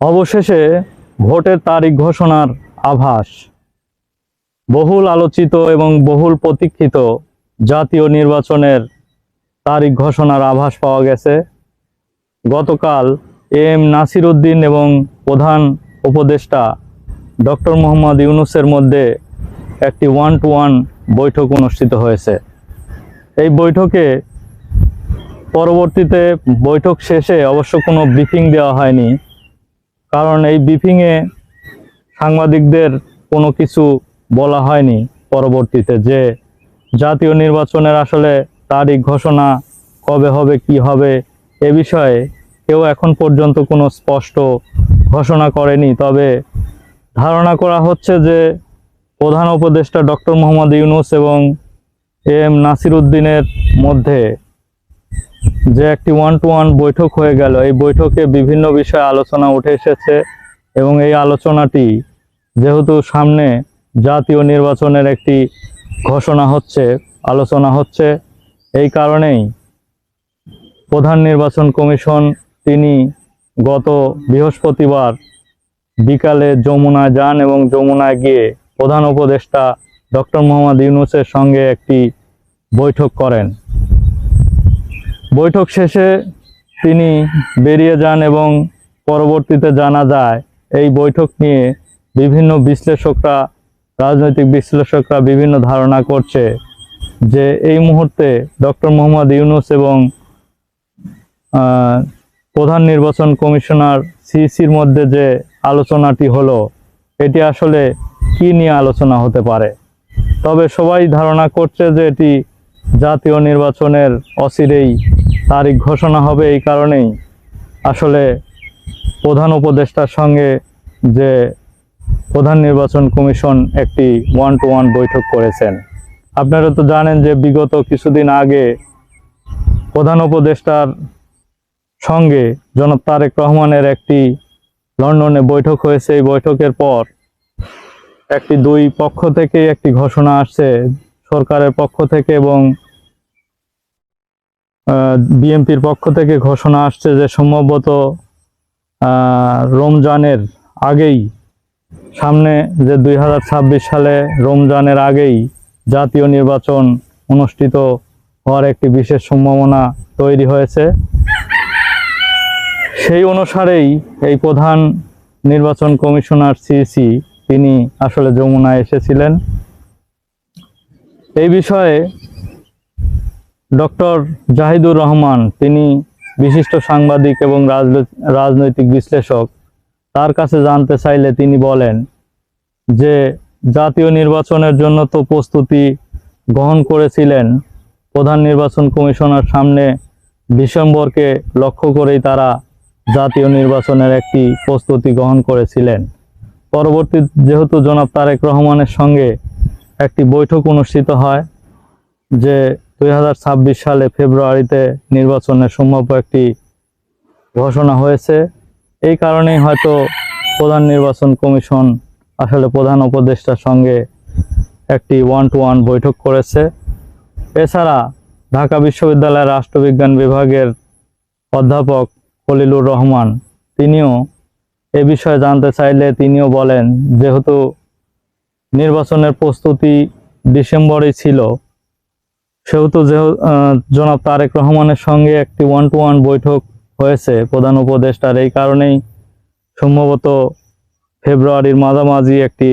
অবশেষে ভোটের তারিখ ঘোষণার আভাস। বহুল আলোচিত এবং বহুল প্রতীক্ষিত জাতীয় নির্বাচনের তারিখ ঘোষণার আভাস পাওয়া গেছে। গতকাল এম নাসির উদ্দিন এবং প্রধান উপদেষ্টা ডক্টর মোহাম্মদ ইউনুসের মধ্যে একটি ওয়ান টু ওয়ান বৈঠক অনুষ্ঠিত হয়েছে। এই বৈঠকে পরবর্তীতে বৈঠক শেষে অবশ্য কোনো ব্রিফিং দেওয়া হয়নি। কারণ এই ব্রিফিংয়ে সাংবাদিকদের কোনো কিছু বলা হয়নি পরবর্তীতে যে জাতীয় নির্বাচনের আসলে তারিখ ঘোষণা কবে হবে, কি হবে, এ বিষয়ে কেউ এখন পর্যন্ত কোনো স্পষ্ট ঘোষণা করেনি। তবে ধারণা করা হচ্ছে যে প্রধান উপদেষ্টা ডক্টর মোহাম্মদ ইউনুস এবং এম নাসির উদ্দিনের মধ্যে যে একটি ওয়ান টু ওয়ান বৈঠক হয়ে গেল। এই বৈঠকে বিভিন্ন বিষয়ে আলোচনা উঠে এসেছে এবং এই আলোচনাটি যেহেতু সামনে জাতীয় নির্বাচনের একটি ঘোষণা হচ্ছে, আলোচনা হচ্ছে, এই কারণেই প্রধান নির্বাচন কমিশন তিনি গত বৃহস্পতিবার বিকালে যমুনায় যান এবং যমুনায় গিয়ে প্রধান উপদেষ্টা ডক্টর মোহাম্মদ ইউনুসের সঙ্গে একটি বৈঠক করেন। বৈঠক শেষে তিনি বেরিয়ে যান এবং পরবর্তীতে জানা যায়, এই বৈঠক নিয়ে বিভিন্ন বিশ্লেষকরা, রাজনৈতিক বিশ্লেষকরা বিভিন্ন ধারণা করছে যে এই মুহূর্তে ডক্টর মোহাম্মদ ইউনুস এবং প্রধান নির্বাচন কমিশনার সিসির মধ্যে যে আলোচনাটি হলো, এটি আসলে কি নিয়ে আলোচনা হতে পারে? তবে সবাই ধারণা করছে যে এটি জাতীয় নির্বাচনের অচিরেই তারিখ ঘোষণা হবে এই কারণেই। আসলে প্রধান উপদেষ্টার সঙ্গে যে প্রধান নির্বাচন কমিশন একটি ওয়ান টু ওয়ান বৈঠক করেছেন, আপনারা তো জানেন যে বিগত কিছুদিন আগে প্রধান উপদেষ্টার সঙ্গে জনাব তারেক রহমানের একটি লন্ডনে বৈঠক হয়েছে। এই বৈঠকের পর একটি দুই পক্ষ থেকে একটি ঘোষণা আসছে, সরকারের পক্ষ থেকে এবং বিএনপির পক্ষ থেকে ঘোষণা আসছে যে সম্ভবত রমজানের আগেই, সামনে যে দুই হাজার ছাব্বিশ সালে রমজানের আগেই জাতীয় নির্বাচন অনুষ্ঠিত হওয়ার একটি বিশেষ সম্ভাবনা তৈরি হয়েছে। সেই অনুসারেই এই প্রধান নির্বাচন কমিশনার সিসি তিনি আসলে যমুনায় এসেছিলেন। এই বিষয়ে ডক্টর জাহিদুর রহমান, তিনি বিশিষ্ট সাংবাদিক এবং রাজনৈ- রাজনৈতিক বিশ্লেষক, তার কাছে জানতে চাইলে তিনি বলেন যে, জাতীয় নির্বাচনের জন্য তো প্রস্তুতি গ্রহণ করেছিলেন। প্রধান নির্বাচন কমিশনার সামনে ডিসেম্বরকে লক্ষ্য করেই তারা জাতীয় নির্বাচনের একটি প্রস্তুতি গ্রহণ করেছিলেন। পরবর্তী যেহেতু জনাব তারেক রহমানের সঙ্গে একটি বৈঠক অনুষ্ঠিত হয়, যে দুই হাজার ছাব্বিশ সালে ফেব্রুয়ারিতে নির্বাচনের সম্ভাব্য একটি ঘোষণা হয়েছে। এই কারণেই হয়তো প্রধান নির্বাচন কমিশন আসলে প্রধান উপদেষ্টার সঙ্গে একটি ওয়ান টু ওয়ান বৈঠক করেছে। এছাড়া ঢাকা বিশ্ববিদ্যালয়ের রাষ্ট্রবিজ্ঞান বিভাগের অধ্যাপক খলিলুর রহমান তিনিও এ বিষয়ে জানতে চাইলে তিনিও বলেন, যেহেতু নির্বাচনের প্রস্তুতি ডিসেম্বরেই ছিল সেহেতু জনাব তারেক রহমানের সঙ্গে একটি ওয়ান টু ওয়ান বৈঠক হয়েছে প্রধান উপদেষ্টার, এই কারণেই সম্ভবত ফেব্রুয়ারির মাঝামাঝি একটি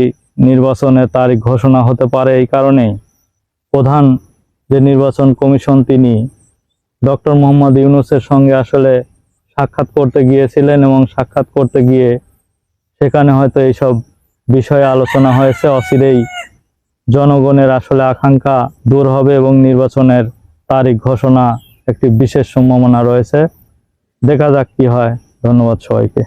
নির্বাচনের তারিখ ঘোষণা হতে পারে। এই কারণেই প্রধান যে নির্বাচন কমিশন, তিনি ডক্টর মোহাম্মদ ইউনুসের সঙ্গে আসলে সাক্ষাৎ করতে গিয়েছিলেন এবং সাক্ষাৎ করতে গিয়ে সেখানে হয়তো এইসব বিষয়ে আলোচনা হয়েছে। অচিরেই জনগণের আসলে আকাঙ্ক্ষা দূর হবে এবং নির্বাচনের তারিখ ঘোষণা একটি বিশেষ সম্ভাবনা রয়েছে। দেখা যাক কি হয়। ধন্যবাদ সবাইকে।